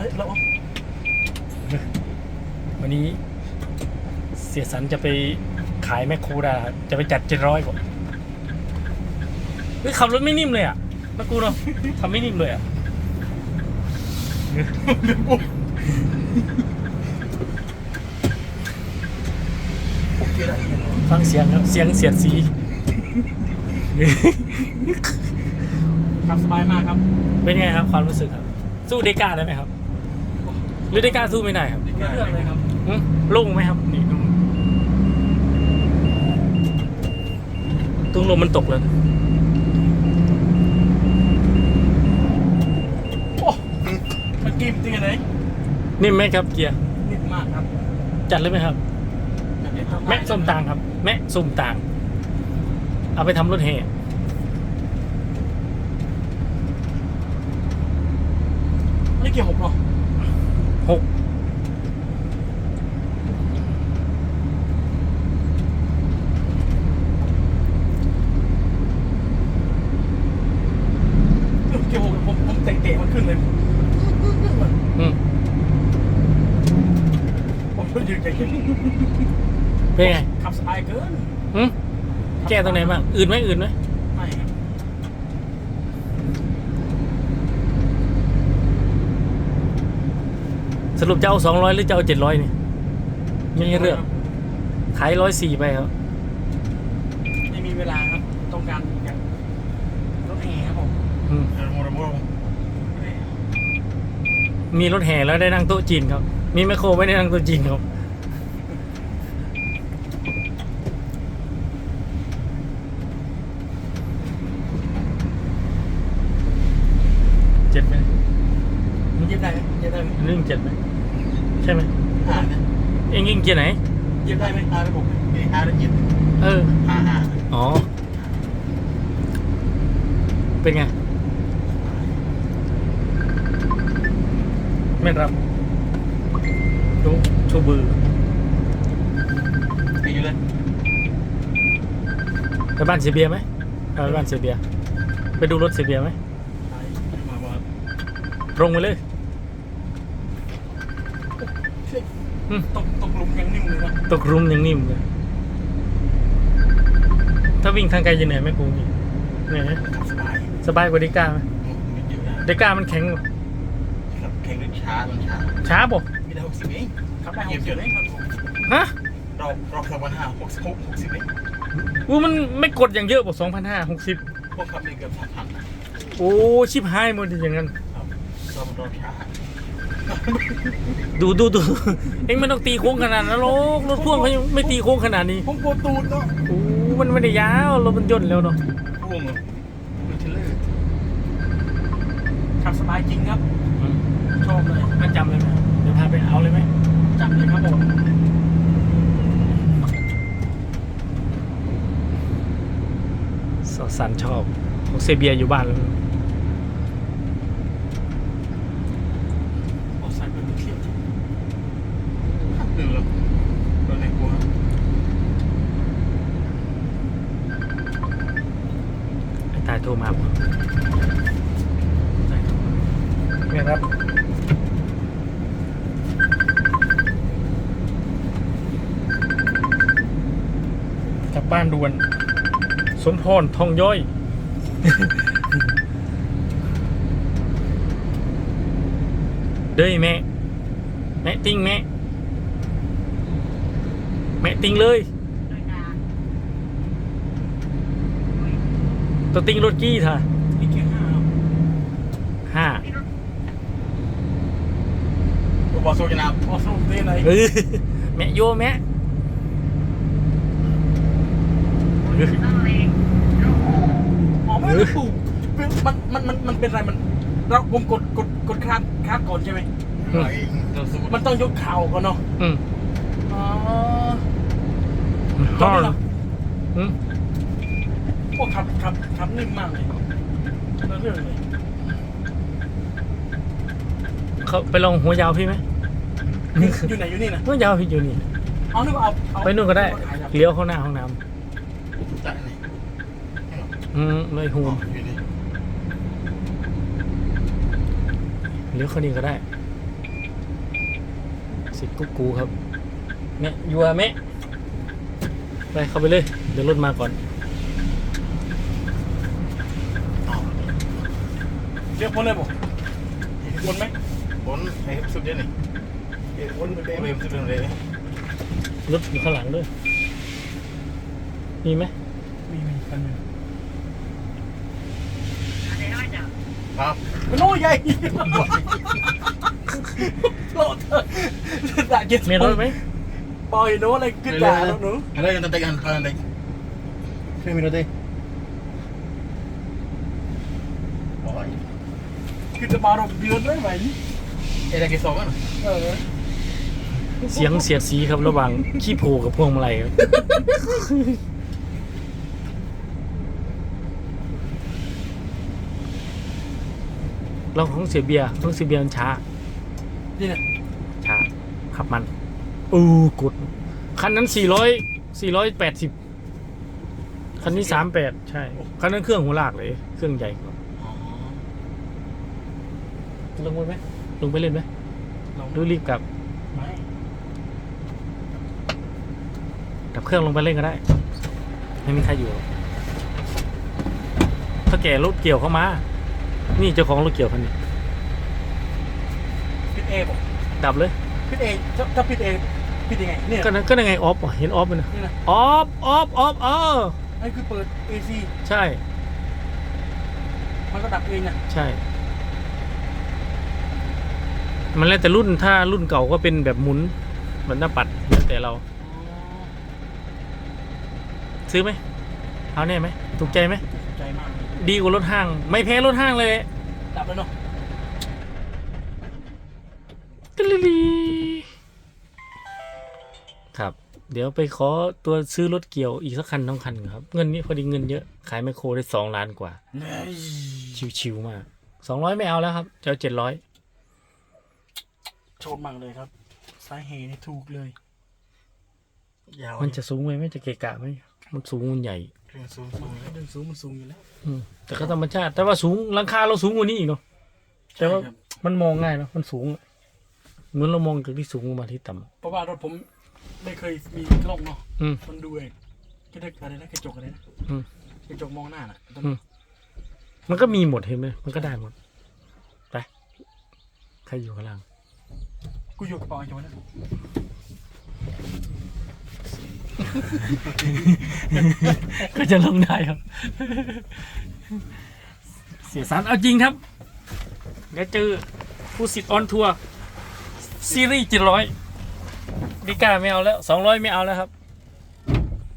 อ้ยเราเอาวันนี้เสียสันจะไปขายแมคโครดาจะไปจัดเจ็ดร้อยกว่าเฮ้ยขับรถไม่นิ่มเลยอะนะกูเนาะทำไม่นิ่มเลยอะโอเคได้ยินฟังเสียงครับเสียงเสียดสีครับสบายมากครับ เป็นไงครับความรู้สึกครับ สู้เดก้าได้ไหมครับ หรือเดก้าสู้ไม่ได้ครับเรื่องเลยครับหึโล่งไหมครับนี่ดูตุ้งลมมันตกเลยโอ้เมื่อกี้มันตีกันไหนนิ่มไหมครับเกียร์นิ่มมากครับจัดเลยไหมครับ แมะส้มตางครับ แมะส้มตาง เอาไปทำรถแห่นี่เกี่ยวหกเหรอ หกเกี่ยวหกผมผมเตะๆมันขึ้นเลย อืมผมก็ยืนใจเย็นเป็นไงขับสบายเกินหึแก้ตรงไหนบ้างอื่นไหมอื่นไหม ไม่ครับ สรุปจะเอาสองร้อยหรือจะเอาเจ็ดร้อยนี่ยังไม่เลือกขายร้อยสี่ไปครับไม่มีเวลาครับต้องการอยากรถแห่ครับผมอืมเออโมโรโมโรมีรถแห่แล้วได้นั่งโต๊ะจีนครับ มีแมคโครไม่ได้นั่งโต๊ะจีนครับ เจ็ดไหม เย็บได้ไหมเย็บได้ไหม เรื่องเจ็ดไหมใช่ไหมอ่านะเองยิงเกียร์ไหน เย็บได้ไหมอ่าระบบมีอ่าแล้วเย็บเอออ่าอ่าอ๋อ เป็นไง ไม่รับดูชูบือ ไปอยู่เลยไปบ้านเสียเบียร์ไหมเอาไปบ้านเสียเบียร์ไปดูรถเสียเบียร์ไหม ไปมามาตรงไปเลยเฮ้ยอืม ตกตกหลุมยังนิ่มเลยนะตกรุมยังนิ่มเลย ถ้าวิ่งทางไกลจะเหนื่อยไหมกูนี่เหนื่อยไหมขับสบายสบายกว่าเดก้าไหมไม่เยอะนะเดก้ามันแข็งกว่าขับแข่งรถช้ามันช้าช้าป่ะมีได้หกสิบเองขับได้หกสิบเองครับผมฮะเราเราขับวันห้าหกสิบหกหกสิบเองอู้มันไม่กดอย่างเยอะป่ะสองพันห้าหกสิบพวกขับมีเกือบสามพันนะโอ้ชิบหายหมดอย่างนั้นครับเราเราช้า ดูดูดูเอ็งไม่ต้องตีโค้งขนาดนั้นหรอกรถพ่วงเขายังไม่ตีโค้งขนาดนี้ผมปวดตูดเนาะโอ้มันไม่ได้ยาวรถมันย่นแล้วเนาะพ่วงเหรอมันเทเลอร์ขับสบายจริงครับ ชอบเลยมาจำเลยไหมเดี๋ยวพาไปเอาเลยไหมจับเลยครับผมสอสันชอบของเซเบียอยู่บ้านแล้ว บบ้านด่วน สมพรทองย้อย เด้ยแม่ แม่ติ้งแม่ แม่ติ้งเลยตัวติ้งรถกี้ท่ะนี่เกียร์ห้าครับห้าผมบอกโซจนาบอกโซเต้นไหนเออแม่โยแม่ อ๋อไม่ได้ปลูกมันมันมันมันเป็นอะไรมัน เราผมกดกดกดคลาดคลาดก่อนใช่ไหมมันต้องยกเข่าก่อนเนาะอืมอ๋อฮอร์อืมพวกขับขับขับนิ่มมากเลยเรื่องเลยเขาไปลองหัวยาวพี่ไหมอยู่ไหนอยู่นี่นะหัวยาวพี่อยู่นี่เอานึกว่าเอาไปนู่นก็ได้เลี้ยวเข้าหน้าห้องน้ำ อืมเลยหูอยู่นี่เลี้ยวเข้านี่ก็ได้ สิกุ๊กกูครับแม่ยัวแม่ไปเข้าไปเลย เดี๋ยวรถมาก่อน เรียกพ้นเลยบ่พ้นไหมบนไอ้สุดเด่นนี่เดี๋ยวพ้นไปเอ้เต็ยมมันสุดเด่นเลยรถอยู่ข้างหลังด้วย มีไหมมีมีคันหนึง ครับมันโอ้ใหญ่โลดด่าเจ็ดมีรถไหมปล่อยโน้อะไรขึ้นด่าแล้วหนูอะไรกันตั้งแต่กันตั้งแต่เคยมีรถดิโอ้ยขึ้นจะมารบเดือนได้ไหมไอ้ได้กี่สองกันเออเสียงเสียดสีครับระหว่างขี้โพกับพวงมาลัยครับ เราของเสียเบียร์ของเสียเบียร์มันช้า นี่นะช้า ขับมัน อู้กดคันนั้นสี่ร้อยสี่ร้อยแปดสิบคันนี้สามแปดใช่ คันนั้นเครื่องหัวลากเลย เครื่องใหญ่กว่าอ๋อลงไปไหมลงไปเล่นไหมลองหรือรีบกลับ ไม่ดับเครื่องลงไปเล่นก็ได้ ไม่มีใครอยู่หรอกถ้าแก่รถเกี่ยวเข้ามา นี่เจ้าของรถเกี่ยวคันนี้พิดเอบอกดับเลย พิดเอถ้าถ้าพิดเอพิดยังไงเนี่ยก็นั่นก็ยังไงออฟอะเห็นออฟไหมนะนี่นะออฟออฟออฟเออนั่นคือเปิด AC ใช่ มันก็ดับเองนะใช่ มันแล้วแต่รุ่นถ้ารุ่นเก่าก็เป็นแบบหมุนเหมือนหน้าปัดแล้วแต่เรา ซื้อไหมเอาแน่ไหมถูกใจไหม ใจมากเลย ดีกว่ารถห้าง ไม่แพ้รถห้างเลยดับแล้วเนาะตึ๊ดลีครับ เดี๋ยวไปขอตัวซื้อรถเกี่ยวอีกสักคันท้องคันครับ เงินนี้พอดีเงินเยอะ ขายไมคโครได้สองล้านกว่า ชิวๆมากสองร้อยไม่เอาแล้วครับจะเอาเจ็ดร้อยโชนมากเลยครับสาเหตุนี่ถูกเลย ยาวมันจะสูงไหมไม่จะเกะกะไหม มันสูงมันใหญ่เครื่องสูงมันเดินสูงมันสูงอยู่แล้วอืมแต่ก็ธรรมชาติ แต่ว่าสูงหลังคาเราสูงกว่านี้อีกเนาะแต่ว่าใช่ครับมันมองง่ายเนาะมันสูงอะเหมือนเรามองจากที่สูงลงมาที่ต่เพราะว่ารถผมไม่เคยมีกล้องเนาะำอืม มันดูเองกระจกอะไรนะกระจกอะไรนะอืม กระจกมองหน้าน่ะตอนอืม มันก็มีหมดเห็นไหมมันก็ได้หมดไปใครอยู่ข้างล่างกูอยู่กระเป๋าอยู่วะเนี่ย ก็จะลงได้ครับ เสียสารเอาจริงครับ เดี๋ยวเจอผู้สิทธิ์ออนทัวร์ซีรีส์เจ็ดร้อยดิก้าไม่เอาแล้วสองร้อยไม่เอาแล้วครับ